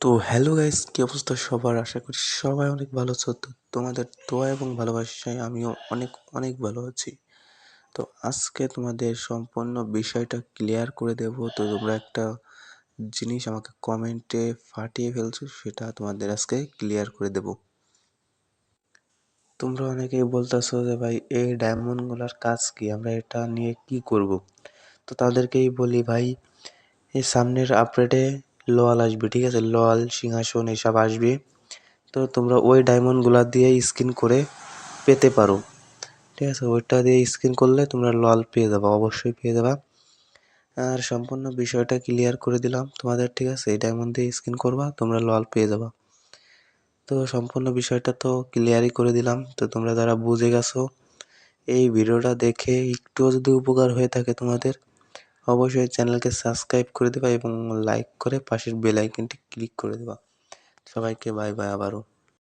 তো hello guys কি অবস্থা সবার? আশা করি সবাই অনেক ভালো আছো। তো তোমাদের দোয়া এবং ভালোবাসায় আমিও অনেক অনেক ভালো আছি। তো আজকে তোমাদের সম্পূর্ণ বিষয়টা ক্লিয়ার করে দেব। তো তোমরা একটা জিনিস আমাকে কমেন্টে ফাটিয়ে ফেলছো, সেটা তোমাদের আজকে ক্লিয়ার করে দেব। তোমরা অনেকেই বলতেছো যে ভাই, এই ডায়মন্ডগুলোর কাজ কি? আমরা এটা নিয়ে কি করব? তো তাদেরকেই বলি ভাই, এই সামনের আপডেটে লোয়াল আসবে, ঠিক আছে? লোয়াল, সিংহাসন, এসব আসবে। তো তোমরা ওই ডায়মন্ডগুলো দিয়ে স্কিন করে পেতে পারো। ঠিক আছে? ওইটা দিয়ে স্কিন করলে তোমরা লল পেয়ে যাবা, অবশ্যই পেয়ে যাবা। আর সম্পূর্ণ বিষয়টা ক্লিয়ার করে দিলাম তোমাদের, ঠিক আছে? এই ডায়মন্ড দিয়ে স্কিন করবা, তোমরা লল পেয়ে যাবা। তো সম্পূর্ণ বিষয়টা তো ক্লিয়ারই করে দিলাম। তো তোমরা যারা বুঝে গেছো, এই ভিডিওটা দেখে একটুও যদি উপকার হয়ে থাকে তোমাদের অবশ্যই চ্যানেলকে সাবস্ক্রাইব করে দেবা এবং লাইক করে পাশের বেল আইকনটি ক্লিক করে দেবা। সবাইকে বাই বাই আবারও।